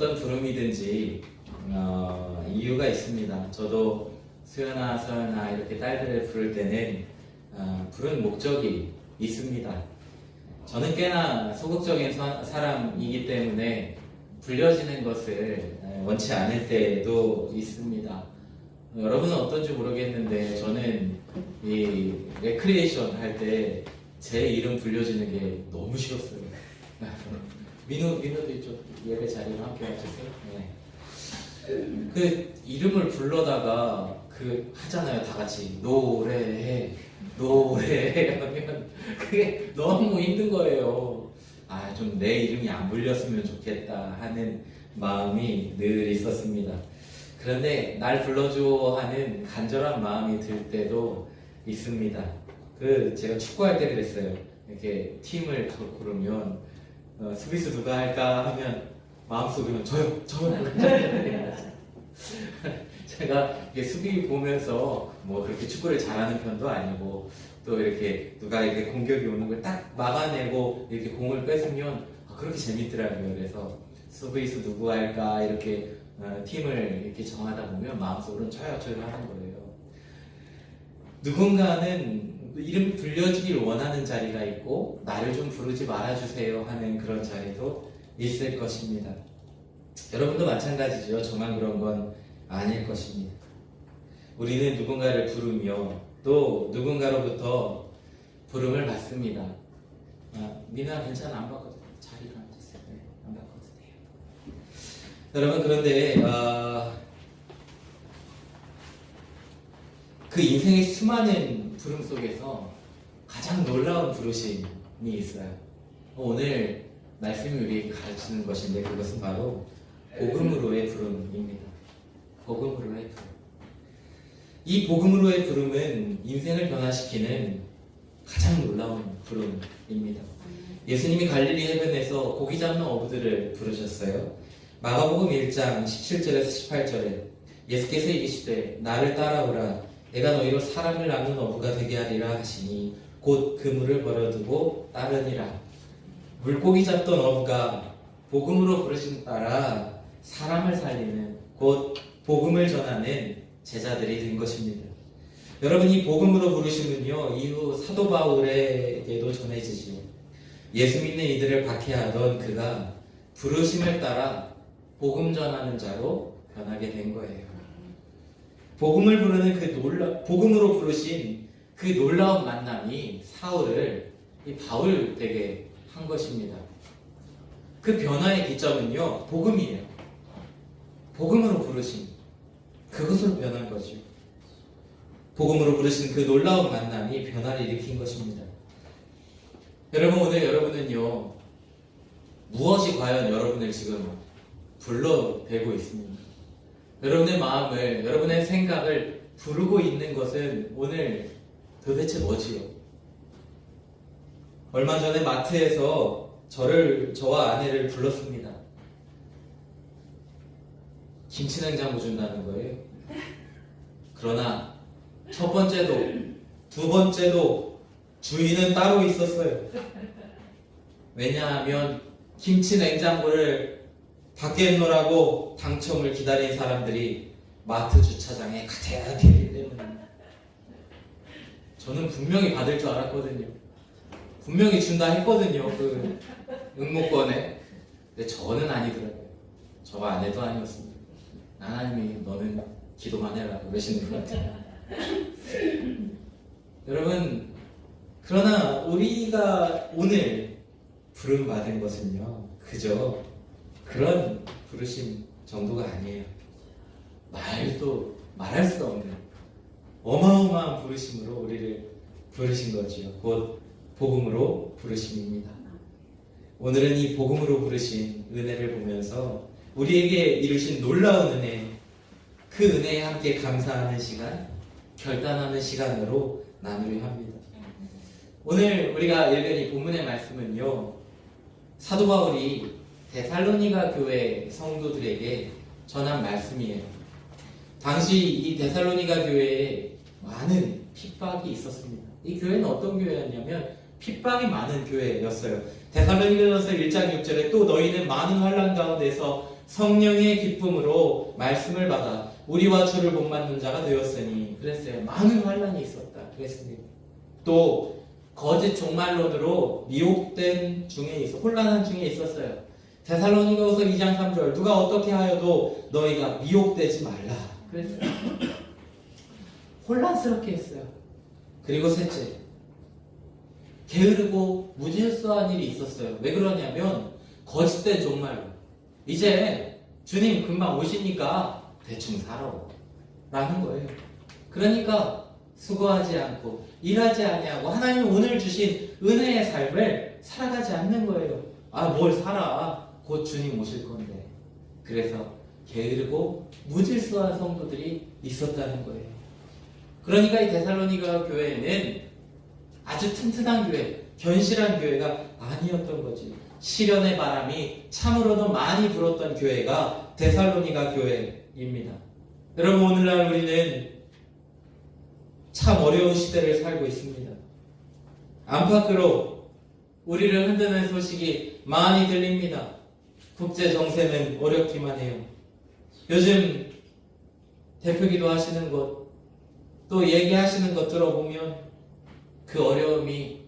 어떤 부름이든지 어, 이유가 있습니다. 저도 수연아, 서연아 이렇게 딸들을 부를 때는 어, 부른 목적이 있습니다. 저는 꽤나 소극적인 사- 사람이기 때문에 불려지는 것을 에, 원치 않을 때도 있습니다. 여러분은 어떤지 모르겠는데 저는 이 레크리에이션 할 때 제 이름 불려지는 게 너무 싫었어요. 민우 민우도 이쪽 예배 자리에 함께 와주세요. 네. 그 이름을 불러다가 그 하잖아요 다 같이 노래해 노래해 하면 그게 너무 힘든 거예요. 아 좀 내 이름이 안 불렸으면 좋겠다 하는 마음이 늘 있었습니다. 그런데 날 불러줘 하는 간절한 마음이 들 때도 있습니다. 그 제가 축구할 때 그랬어요. 이렇게 팀을 고- 고르면 어, 수비수 누가 할까 하면 마음속으로는 저요, 저요. 제가 이렇게 수비 보면서 뭐 그렇게 축구를 잘하는 편도 아니고 또 이렇게 누가 이렇게 공격이 오는 걸 딱 막아내고 이렇게 공을 뺏으면 아, 그렇게 재밌더라고요. 그래서 수비수 누구 할까 이렇게 어, 팀을 이렇게 정하다 보면 마음속으로는 저요, 저요 하는 거예요. 누군가는 이름 불려주길 원하는 자리가 있고 나를 좀 부르지 말아주세요 하는 그런 자리도 있을 것입니다. 여러분도 마찬가지죠. 저만 그런 건 아닐 것입니다. 우리는 누군가를 부르며 또 누군가로부터 부름을 받습니다. 아, 민아 괜찮아 안 바꿔도 돼. 자리가 앉았어요. 네, 안 바꿔도 돼요. 여러분 그런데 아, 그 인생의 수많은 부름 속에서 가장 놀라운 부르심이 있어요. 오늘 말씀이 우리에게 가르치는 것인데 그것은 바로 복음으로의 부름입니다. 복음으로의 부름. 이 복음으로의 부름은 인생을 변화시키는 가장 놀라운 부름입니다. 예수님이 갈릴리 해변에서 고기 잡는 어부들을 부르셨어요. 마가복음 1장 17절에서 18절에 예수께서 이르시되 나를 따라오라 내가 너희로 사람을 낳는 어부가 되게 하리라 하시니 곧 그물을 버려두고 따르니라 물고기 잡던 어부가 복음으로 부르심 따라 사람을 살리는 곧 복음을 전하는 제자들이 된 것입니다. 여러분 이 복음으로 부르심은요 이후 사도 바울에게도 전해지지요. 예수 믿는 이들을 박해하던 그가 부르심을 따라 복음 전하는 자로 변하게 된 거예요. 복음을 부르는 그 놀라 복음으로 부르신 그 놀라운 만남이 사울을 이 바울 되게 한 것입니다. 그 변화의 기점은요 복음이에요. 복음으로 부르신 그것으로 변한 거죠. 복음으로 부르신 그 놀라운 만남이 변화를 일으킨 것입니다. 여러분 오늘 여러분은요 무엇이 과연 여러분을 지금 불러대고 있습니까? 여러분의 마음을 여러분의 생각을 부르고 있는 것은 오늘 도대체 뭐지요? 얼마 전에 마트에서 저를 저와 아내를 불렀습니다. 김치 냉장고 준다는 거예요. 그러나 첫 번째도 두 번째도 주인은 따로 있었어요. 왜냐하면 김치 냉장고를 밖에 놓으라고 당첨을 기다린 사람들이 마트 주차장에 가득했기 때문에 저는 분명히 받을 줄 알았거든요. 분명히 준다 했거든요. 그 응모권에. 근데 저는 아니더라고요. 저와 아내도 아니었습니다. 하나님이 너는 기도만 해라 그러시는 것 같아요. 여러분 그러나 우리가 오늘 부름 받은 것은요 그저 그런 부르심 정도가 아니에요. 말도 말할 수 없는 어마어마한 부르심으로 우리를 부르신 거지요. 곧 복음으로 부르심입니다. 오늘은 이 복음으로 부르신 은혜를 보면서 우리에게 이루신 놀라운 은혜, 그 은혜에 함께 감사하는 시간, 결단하는 시간으로 나누려 합니다. 오늘 우리가 읽은 이 본문의 말씀은요, 사도 바울이 데살로니가 교회 성도들에게 전한 말씀이에요. 당시 이 데살로니가 교회에 많은 핍박이 있었습니다. 이 교회는 어떤 교회였냐면 핍박이 많은 교회였어요. 데살로니가서 1장 6절에 또 너희는 많은 환란 가운데서 성령의 기쁨으로 말씀을 받아 우리와 주를 복받는 자가 되었으니 그랬어요. 많은 환란이 있었다. 그랬습니다. 또 거짓 종말론으로 미혹된 중에 있어 혼란한 중에 있었어요. 데살로니가후서 2장 3절 누가 어떻게 하여도 너희가 미혹되지 말라. 그랬어요. 혼란스럽게 했어요. 그리고 셋째 게으르고 무질서한 일이 있었어요. 왜 그러냐면 거짓된 종말로 이제 주님 금방 오시니까 대충 살아 라는 거예요. 그러니까 수고하지 않고 일하지 아니하고 하나님 오늘 주신 은혜의 삶을 살아가지 않는 거예요. 아 뭘 살아 곧 주님 오실 건데 그래서 게으르고 무질서한 성도들이 있었다는 거예요. 그러니까 이 데살로니가 교회는 아주 튼튼한 교회, 견실한 교회가 아니었던 거지. 시련의 바람이 참으로도 많이 불었던 교회가 데살로니가 교회입니다. 여러분 오늘날 우리는 참 어려운 시대를 살고 있습니다. 안팎으로 우리를 흔드는 소식이 많이 들립니다. 국제 정세는 어렵기만 해요. 요즘 대표기도 하시는 것, 또 얘기하시는 것 들어보면 그 어려움이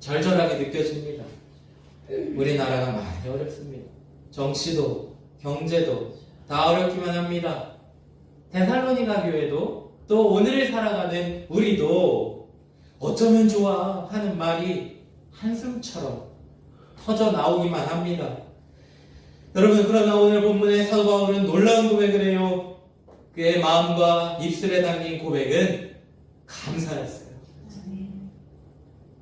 절절하게 느껴집니다. 우리나라가 많이 어렵습니다. 정치도, 경제도 다 어렵기만 합니다. 데살로니가 교회도 또 오늘 살아가는 우리도 어쩌면 좋아 하는 말이 한숨처럼 터져 나오기만 합니다. 여러분 그러나 오늘 본문의 사도 바울은 놀라운 고백을 해요. 그의 마음과 입술에 담긴 고백은 감사였어요.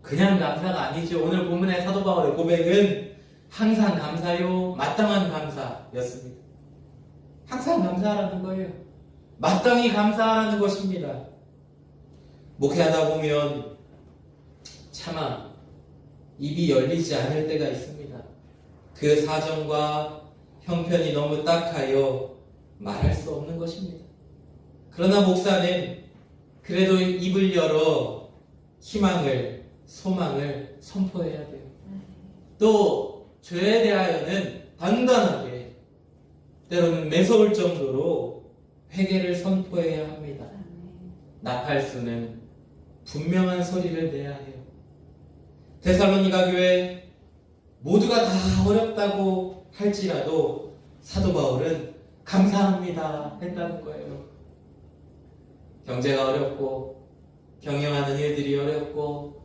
그냥 감사가 아니죠. 오늘 본문의 사도 바울의 고백은 항상 감사요, 마땅한 감사였습니다. 항상 감사하라는 거예요. 마땅히 감사하라는 것입니다. 목회하다 보면 차마 입이 열리지 않을 때가 있습니다. 그 사정과 형편이 너무 딱하여 말할 수 없는 것입니다. 그러나 목사는 그래도 입을 열어 희망을, 소망을 선포해야 돼요. 또 죄에 대하여는 단단하게 때로는 매서울 정도로 회개를 선포해야 합니다. 나팔수는 분명한 소리를 내야 해요. 데살로니가 교회 모두가 다 어렵다고 할지라도 사도 바울은 감사합니다 했다는 거예요. 경제가 어렵고 경영하는 일들이 어렵고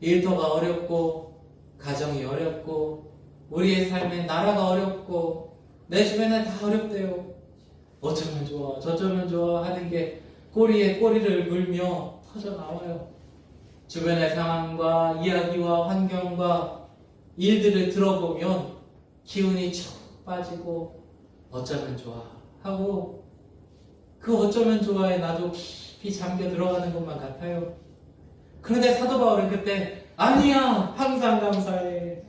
일터가 어렵고 가정이 어렵고 우리의 삶에 나라가 어렵고 내 주변에 다 어렵대요. 어쩌면 좋아 저쩌면 좋아 하는 게 꼬리에 꼬리를 물며 터져 나와요. 주변의 상황과 이야기와 환경과 일들을 들어보면 기운이 쭉 빠지고 어쩌면 좋아 하고 그 어쩌면 좋아에 나도 깊이 잠겨 들어가는 것만 같아요. 그런데 사도 바울은 그때 아니야 항상 감사해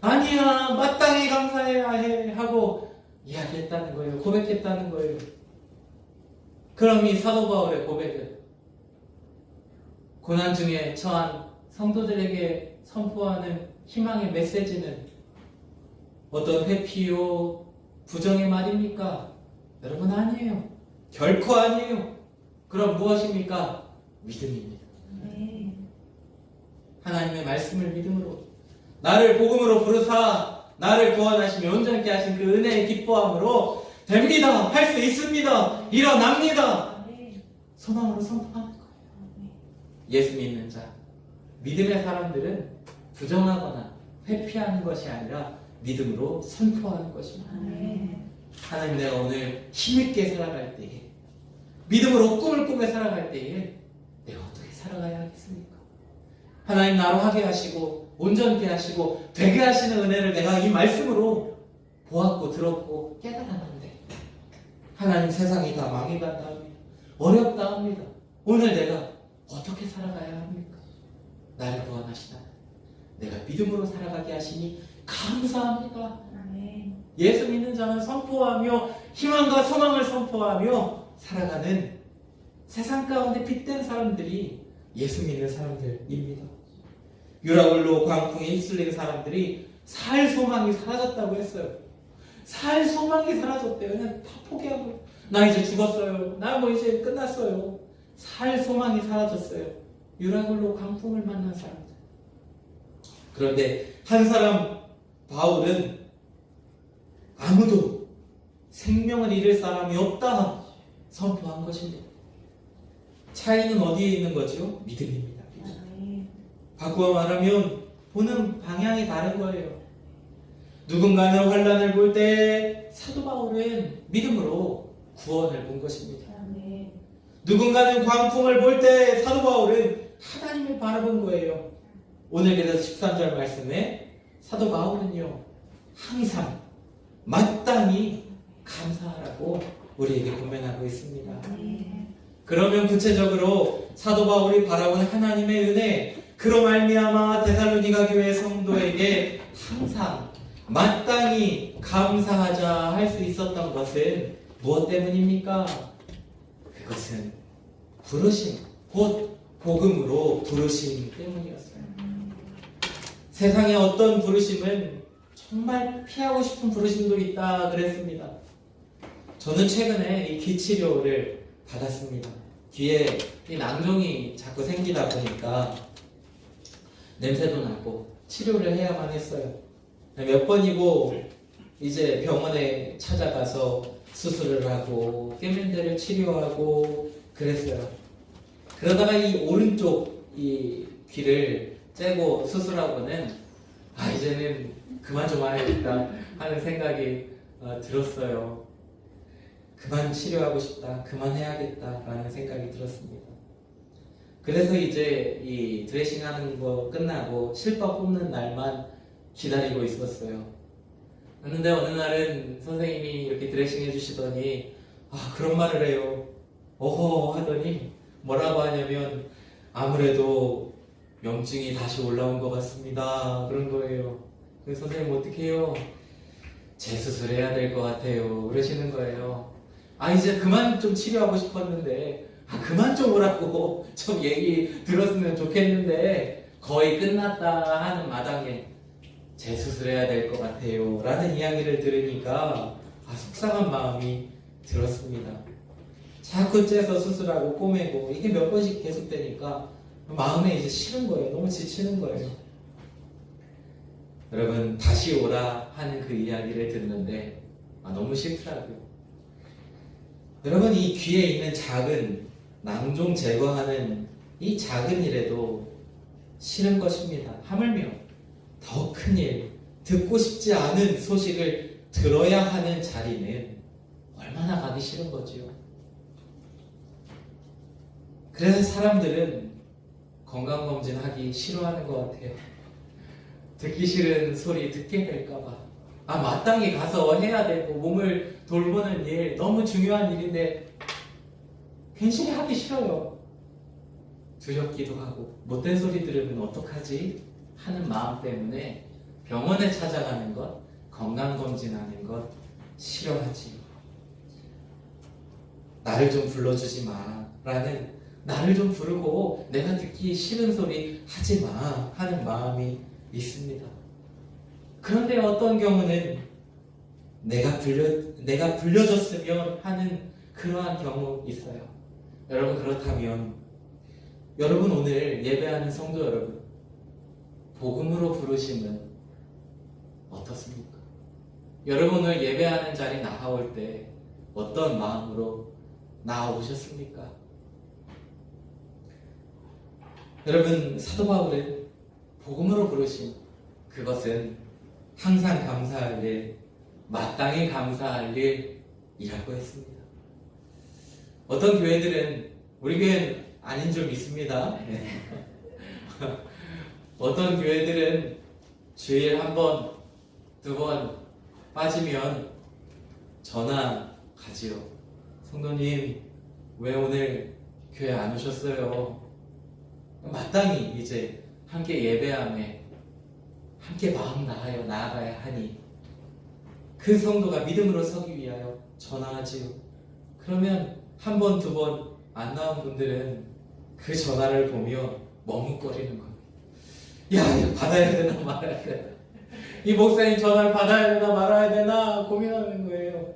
아니야 마땅히 감사해야 해 하고 이야기했다는 거예요. 고백했다는 거예요. 그럼 이 사도 바울의 고백은 고난 중에 처한 성도들에게 선포하는 희망의 메시지는 어떤 회피요 부정의 말입니까? 여러분 아니에요. 결코 아니에요. 그럼 무엇입니까? 믿음입니다. 하나님의 말씀을 믿음으로 나를 복음으로 부르사 나를 구원하시며 온전케 하신 그 은혜의 기뻐함으로 됩니다. 할 수 있습니다. 일어납니다. 소망으로 선포하는 거예요. 예수 믿는 자, 믿음의 사람들은 부정하거나 회피하는 것이 아니라 믿음으로 선포하는 것입니다. 하나님 내가 오늘 힘있게 살아갈 때에 믿음으로 꿈을 꾸며 살아갈 때에 내가 어떻게 살아가야 하겠습니까? 하나님 나로 하게 하시고 온전케 하시고 되게 하시는 은혜를 내가 이 말씀으로 보았고 들었고 깨달았는데 하나님 세상이 다 망해간다 합니다. 어렵다 합니다. 오늘 내가 어떻게 살아가야 합니까? 나를 구원하시다. 내가 믿음으로 살아가게 하시니 감사합니다. 예수 믿는 자는 선포하며 희망과 소망을 선포하며 살아가는 세상 가운데 빛된 사람들이 예수 믿는 사람들입니다. 유라굴로 광풍에 휩쓸리는 사람들이 살 소망이 사라졌다고 했어요. 살 소망이 사라졌대요. 그냥 다 포기하고 나 이제 죽었어요. 나 뭐 이제 끝났어요. 살 소망이 사라졌어요. 유라굴로 광풍을 만난 사람들. 그런데 한 사람 바울은 아무도 생명을 잃을 사람이 없다 선포한 것입니다. 차이는 어디에 있는 거죠? 믿음입니다. 바꾸어 말하면 보는 방향이 다른 거예요. 누군가는 환란을 볼 때 사도 바울은 믿음으로 구원을 본 것입니다. 누군가는 광풍을 볼 때 사도 바울은 하나님을 바라본 거예요. 오늘 그래서 13절 말씀에 사도 바울은요 항상 마땅히 감사하라고 우리에게 고면하고 있습니다. 그러면 구체적으로 사도 바울이 바라본 하나님의 은혜 그로 말미암아 데살로니가 교회 성도에게 항상 마땅히 감사하자 할 수 있었던 것은 무엇 때문입니까? 그것은 부르심 곧 복음으로 부르심 때문이었어요. 세상에 어떤 부르심은 정말 피하고 싶은 부르심도 있다 그랬습니다. 저는 최근에 이귀 치료를 받았습니다. 귀에 이 낭종이 자꾸 생기다 보니까 냄새도 나고 치료를 해야만 했어요. 몇 번이고 이제 병원에 찾아가서 수술을 하고 깨면대를 치료하고 그랬어요. 그러다가 이 오른쪽 이 귀를 째고 수술하고는 아 이제는 그만 좀 해야겠다 하는 생각이 어, 들었어요. 그만 치료하고 싶다, 그만 해야겠다라는 생각이 들었습니다. 그래서 이제 이 드레싱 하는 거 끝나고 실밥 뽑는 날만 기다리고 있었어요. 그런데 어느 날은 선생님이 이렇게 드레싱 해주시더니 아 그런 말을 해요. 어허 하더니 뭐라고 하냐면 아무래도 염증이 다시 올라온 것 같습니다. 그런 거예요. 그래서 선생님 어떻게 해요? 재수술해야 될 것 같아요. 그러시는 거예요. 아 이제 그만 좀 치료하고 싶었는데 아 그만 좀 오라고 좀 얘기 들었으면 좋겠는데 거의 끝났다 하는 마당에 재수술해야 될 것 같아요. 라는 이야기를 들으니까 아, 속상한 마음이 들었습니다. 자꾸 째서 수술하고 꼬매고 이게 몇 번씩 계속되니까 마음에 이제 싫은 거예요. 너무 지치는 거예요. 여러분 다시 오라 하는 그 이야기를 듣는데 아, 너무 싫더라고요. 여러분 이 귀에 있는 작은 낭종 제거하는 이 작은 일에도 싫은 것입니다. 하물며 더 큰 일, 듣고 싶지 않은 소식을 들어야 하는 자리는 얼마나 가기 싫은 거지요. 그래서 사람들은 건강검진 하기 싫어하는 것 같아요. 듣기 싫은 소리 듣게 될까봐. 아, 마땅히 가서 해야 되고, 몸을 돌보는 일, 너무 중요한 일인데, 괜시리 하기 싫어요. 두렵기도 하고, 못된 소리 들으면 어떡하지? 하는 마음 때문에 병원에 찾아가는 것, 건강검진하는 것, 싫어하지. 나를 좀 불러주지 마. 라는, 나를 좀 부르고 내가 듣기 싫은 소리 하지 마. 하는 마음이 있습니다. 그런데 어떤 경우는 내가 불려 내가 불려줬으면 하는 그러한 경우 있어요. 여러분 그렇다면 여러분 오늘 예배하는 성도 여러분 복음으로 부르심은 어떻습니까? 여러분 오늘 예배하는 자리 나아올 때 어떤 마음으로 나아오셨습니까? 여러분 사도 바울은 복음으로 부르심 그것은 항상 감사할 일, 마땅히 감사할 일이라고 했습니다. 어떤 교회들은 우리 교회는 아닌 줄 믿습니다. 네. 어떤 교회들은 주일 한 번, 두 번 빠지면 전화 가지요. 성도님, 왜 오늘 교회 안 오셨어요? 마땅히 이제 함께 예배함에 함께 마음 나아요 나아가야 하니 그 성도가 믿음으로 서기 위하여 전화하지요. 그러면 한 번, 두 번 안 나온 분들은 그 전화를 보며 머뭇거리는 겁니다. 야, 받아야 되나 말아야 되나. 이 목사님 전화를 받아야 되나 말아야 되나 고민하는 거예요.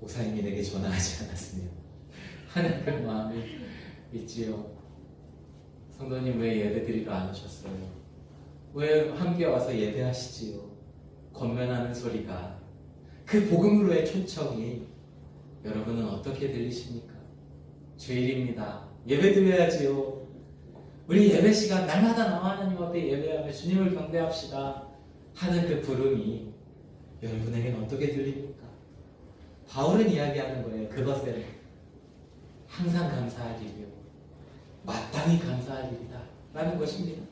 목사님이 내게 전화하지 않았으면 그 마음이 있지요. 성도님 왜 예배드리러 안 오셨어요? 왜 함께 와서 예배하시지요? 권면하는 소리가 그 복음으로의 초청이 여러분은 어떻게 들리십니까? 주일입니다. 예배 드려야지요. 우리 예배 시간 날마다 나와 하나님 앞에 예배하며 주님을 경배합시다 하는 그 부름이 여러분에게는 어떻게 들립니까? 바울은 이야기하는 거예요. 그것은 항상 감사할 일이요. 마땅히 감사할 일이다. 라는 것입니다.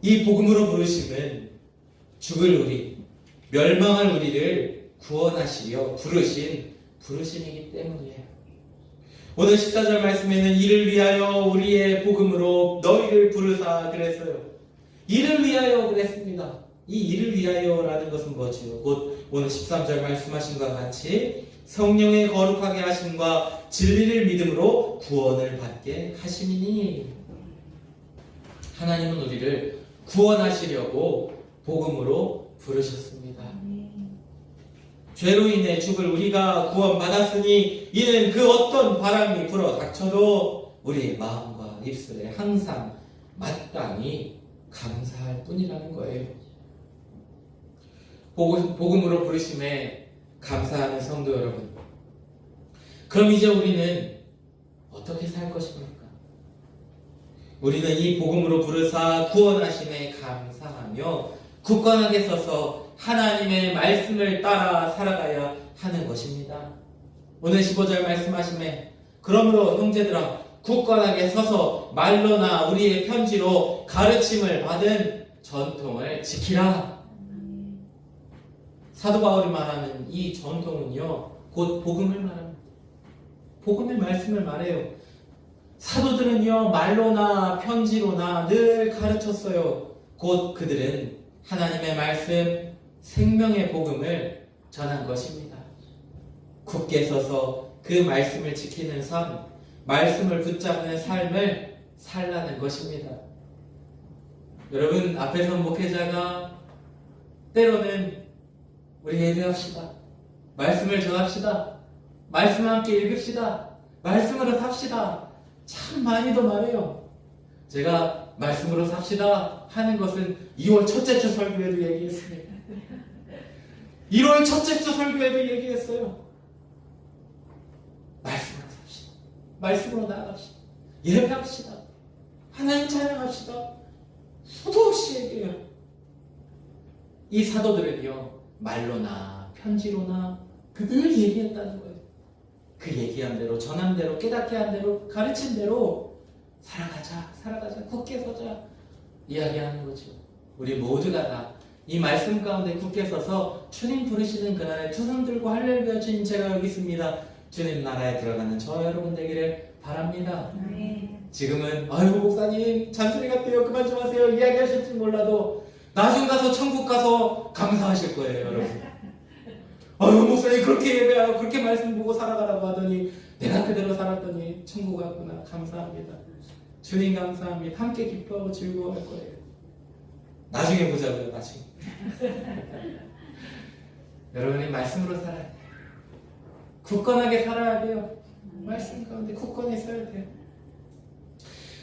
이 복음으로 부르심은 죽을 우리, 멸망할 우리를 구원하시려 부르신 부르심이기 때문이에요. 오늘 14절 말씀에는 이를 위하여 우리의 복음으로 너희를 부르사 그랬어요. 이를 위하여 그랬습니다. 이 이를 위하여라는 것은 뭐지요? 곧 오늘 13절 말씀하신 것과 같이 성령의 거룩하게 하심과 진리를 믿음으로 구원을 받게 하심이니 하나님은 우리를 구원하시려고 복음으로 부르셨습니다. 죄로 인해 죽을 우리가 구원받았으니 이는 그 어떤 바람이 불어 닥쳐도 우리의 마음과 입술에 항상 마땅히 감사할 뿐이라는 거예요. 복음- 복음으로 부르심에 감사하는 성도 여러분. 그럼 이제 우리는 어떻게 살 것입니까? 우리는 이 복음으로 부르사 구원하심에 감사하며 굳건하게 서서 하나님의 말씀을 따라 살아가야 하는 것입니다. 오늘 15절 말씀하심에 그러므로 형제들아 굳건하게 서서 말로나 우리의 편지로 가르침을 받은 전통을 지키라. 사도 바울이 말하는 이 전통은요, 곧 복음을 말합니다. 복음의 말씀을 말해요. 사도들은요, 말로나 편지로나 늘 가르쳤어요. 곧 그들은 하나님의 말씀, 생명의 복음을 전한 것입니다. 굳게 서서 그 말씀을 지키는 삶, 말씀을 붙잡는 삶을 살라는 것입니다. 여러분, 앞에 선 목회자가 때로는 우리 예배합시다. 말씀을 전합시다. 말씀 함께 읽읍시다. 말씀으로 삽시다. 참 많이도 말해요. 제가 말씀으로 삽시다 하는 것은 2월 첫째 주 설교에도 얘기했습니다. 1월 첫째 주 설교에도 얘기했어요. 말씀으로 삽시다. 말씀으로 나아갑시다. 예배합시다. 하나님 찬양합시다. 수도 없이 얘기해요. 이 사도들은요, 말로나 편지로나 그늘 얘기했다는 거예요. 그 얘기한 대로, 전한 대로, 깨닫게 한 대로, 가르친 대로 살아가자, 살아가자, 굳게 서자 이야기하는 거죠. 우리 모두가 다 이 말씀 가운데 굳게 서서 주님 부르시는 그날에 두손 들고 할렐루야 주님 제가 여기 있습니다. 주님 나라에 들어가는 저 여러분 되기를 바랍니다. 지금은 아이고 목사님 잔소리 같아요 그만 좀 하세요 이야기하실지 몰라도 나중 가서 천국 가서 감사하실 거예요 여러분. 아유 목사님 그렇게 예배하고 그렇게 말씀 보고 살아가라고 하더니 내가 그대로 살았더니 천국 갔구나. 감사합니다. 주님 감사합니다. 함께 기뻐하고 즐거워할 거예요. 나중에 보자고요 나중에 여러분이 말씀으로 살아야 돼요. 굳건하게 살아야 돼요. 말씀 가운데 굳건히 서야 돼요.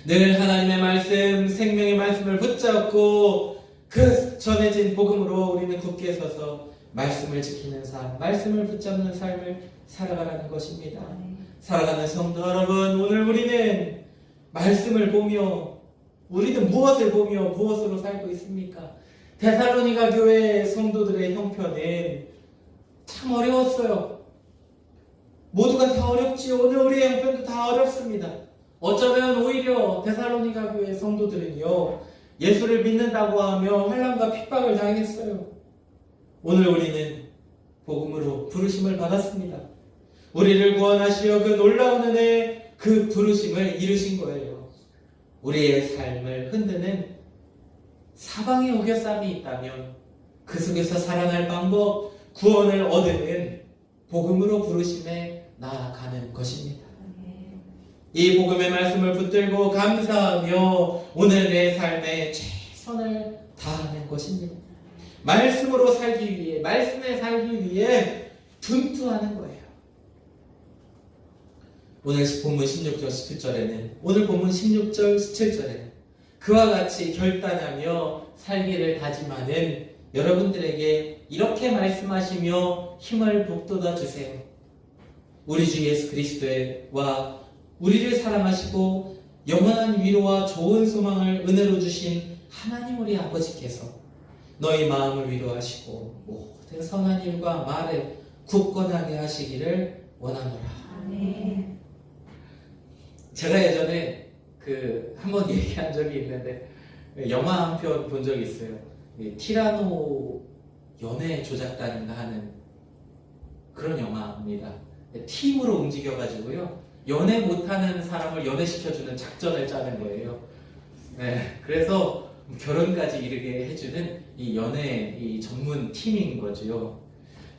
늘 하나님의 말씀, 생명의 말씀을 붙잡고 그 전해진 복음으로 우리는 굳게 서서 말씀을 지키는 삶, 말씀을 붙잡는 삶을 살아가라는 것입니다. 살아가는 성도 여러분, 오늘 우리는 말씀을 보며 우리는 무엇을 보며 무엇으로 살고 있습니까? 데살로니가 교회 성도들의 형편은 참 어려웠어요. 모두가 다 어렵지요. 오늘 우리의 형편도 다 어렵습니다. 어쩌면 오히려 데살로니가 교회 성도들은요 예수를 믿는다고 하며 환란과 핍박을 당했어요. 오늘 우리는 복음으로 부르심을 받았습니다. 우리를 구원하시려 그 놀라운 은혜 그 부르심을 이루신 거예요. 우리의 삶을 흔드는 사방의 오겨쌈이 있다면 그 속에서 살아날 방법, 구원을 얻는 복음으로 부르심에 나아가는 것입니다. 이 복음의 말씀을 붙들고 감사하며 오늘 내 삶에 최선을 다하는 것입니다. 말씀으로 살기 위해, 말씀에 살기 위해 분투하는 거예요. 오늘 본문 16절, 17절에는, 오늘 본문 16절, 17절에는 그와 같이 결단하며 살기를 다짐하는 여러분들에게 이렇게 말씀하시며 힘을 북돋아 주세요. 우리 주 예수 그리스도와 우리를 사랑하시고 영원한 위로와 좋은 소망을 은혜로 주신 하나님 우리 아버지께서 너희 마음을 위로하시고 모든 선한 일과 말에 굳건하게 하시기를 원하노라. 아멘. 제가 예전에 그 한 번 얘기한 적이 있는데 영화 한 편 본 적이 있어요. 이 티라노 연애 조작단인가 하는 그런 영화입니다. 팀으로 움직여가지고요 연애 못하는 사람을 연애시켜주는 작전을 짜는 거예요. 네, 그래서 결혼까지 이르게 해주는 이 연애 이 전문 팀인 거죠.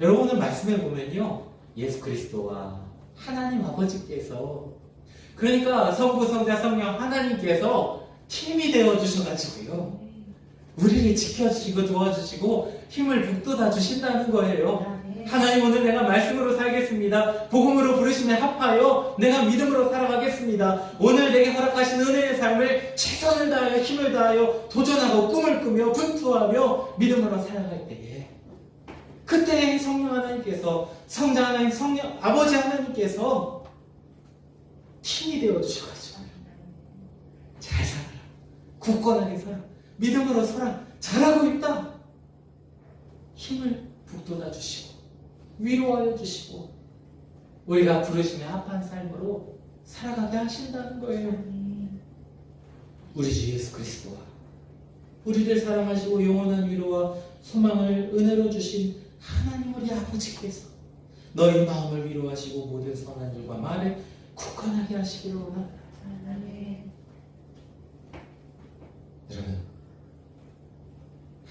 여러분은 말씀해 보면요 예수 그리스도와 하나님 아버지께서 그러니까 성부, 성자, 성령 하나님께서 팀이 되어 주셔가지고요. 우리를 지켜주시고 도와주시고 힘을 북돋아 주신다는 거예요. 하나님 오늘 내가 말씀으로 살겠습니다. 복음으로 부르심에 합하여 내가 믿음으로 살아가겠습니다. 오늘 내게 허락하신 은혜의 삶을 최선을 다하여 힘을 다하여 도전하고 꿈을 꾸며 분투하며 믿음으로 살아갈 때에 그때 성령 하나님께서 성자 하나님 성령 아버지 하나님께서 팀이 되어 주셔가지고 잘 살아라 굳건하게 살아 믿음으로 살아 잘하고 있다 힘을 북돋아 주시고 위로하여 주시고 우리가 부르심에 합한 삶으로 살아가게 하신다는 거예요. 우리 주 예수 그리스도와 우리를 사랑하시고 영원한 위로와 소망을 은혜로 주신 하나님 우리 아버지께서 너희 마음을 위로하시고 모든 선한 일과 말을 굳건하게 하시기를 원합니다. 아멘. 여러분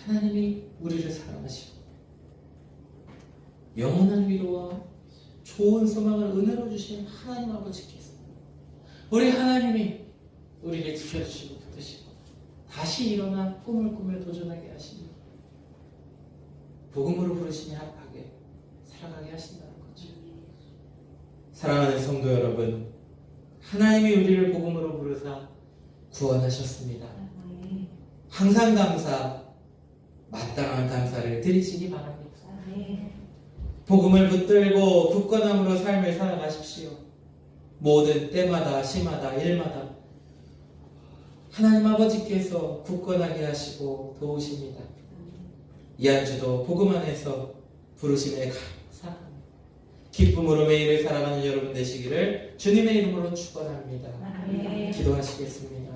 하나님이 우리를 사랑하시고 영원한 위로와 좋은 소망을 은혜로 주신 하나님 아버지께서 우리 하나님이 우리를 지켜주시고 붙드시고 다시 일어나 꿈을 꾸며 도전하게 하시니 복음으로 부르시니 합하게 살아가게 하신다는 거죠. 사랑하는 성도 여러분, 하나님이 우리를 복음으로 부르사 구원하셨습니다. 항상 감사, 마땅한 감사를 드리시기 바랍니다. 복음을 붙들고 굳건함으로 삶을 살아가십시오. 모든 때마다, 시마다, 일마다 하나님 아버지께서 굳건하게 하시고 도우십니다. 이 한 주도 복음 안에서 부르심에 감사합니다. 기쁨으로 매일을 살아가는 여러분 되시기를 주님의 이름으로 축원합니다. 기도하시겠습니다.